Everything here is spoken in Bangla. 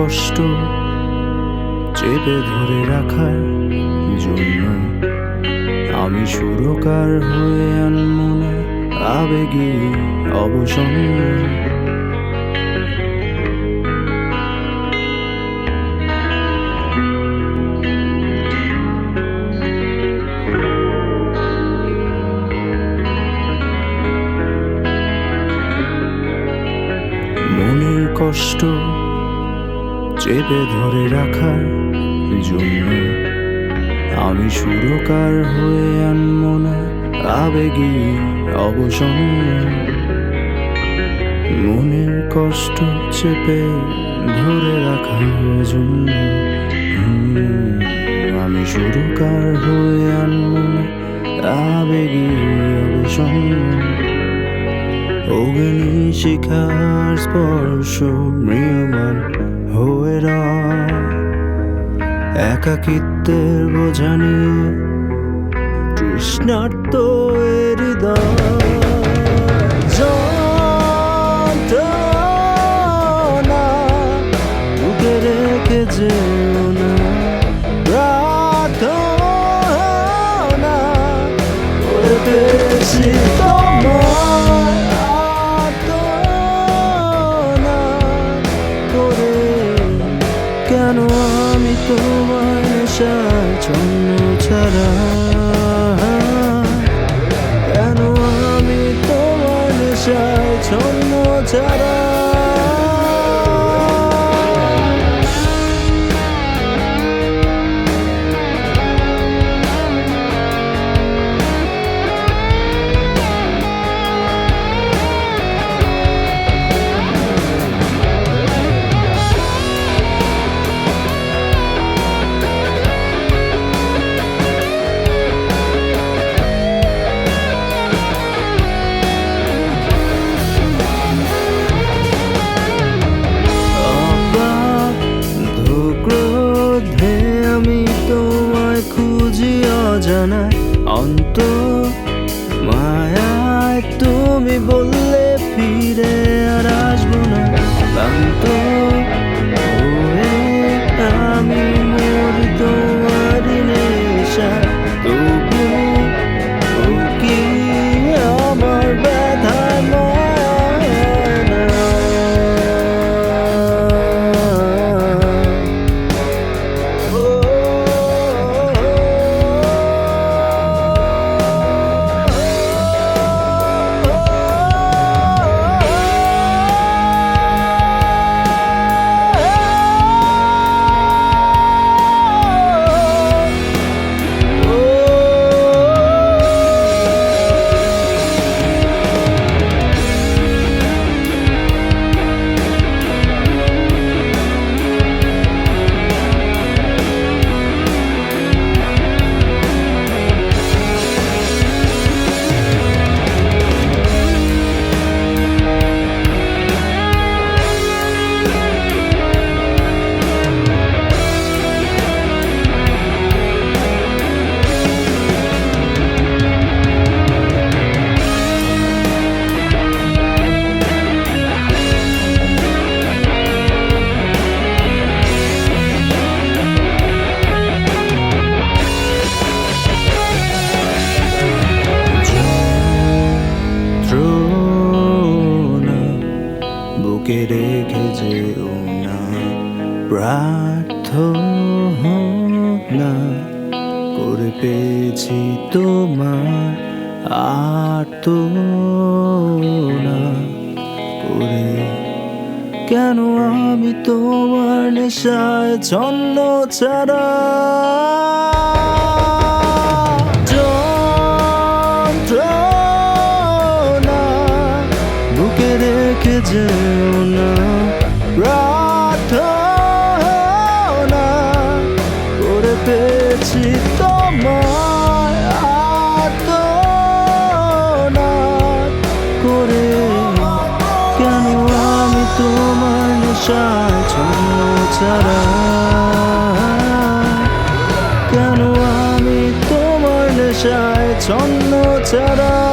কষ্ট চেপে ধরে রাখার জন্য আমি সুরকার হয়ে আনমো না আবেগী অবসন্ন কষ্ট চেপে ধরে রাখার জন্য আমি সুরকার হয়ে আনমো না আবেগী, অবসন্ন। মনের কষ্ট চেপে ধরে রাখার জন্য আমি সুরকার হয়ে আনমো না আবেগী, অবসন্ন। অগ্নি শিখার স্পর্শ মৃয়মান হয়ে একাকিত্বের বোঝা নিয়ে তৃষ্ণার্ত হৃদয়। যন্ত্রণা বুকে তোমার ছন্ন ছাড়া। কেন আমি তোমার চাই ছন্ন ছাড়া? অজানায় অন্ত প্রার্থনা করে পেয়েছি তোমার আর্তনা করে। কেন আমি তোমার নেশায় ছন্ন ছাড়া? বুকে রেখে যেও না। ছাড়া কেন আমি তোমার নেশায় ছন্ন ছাড়া?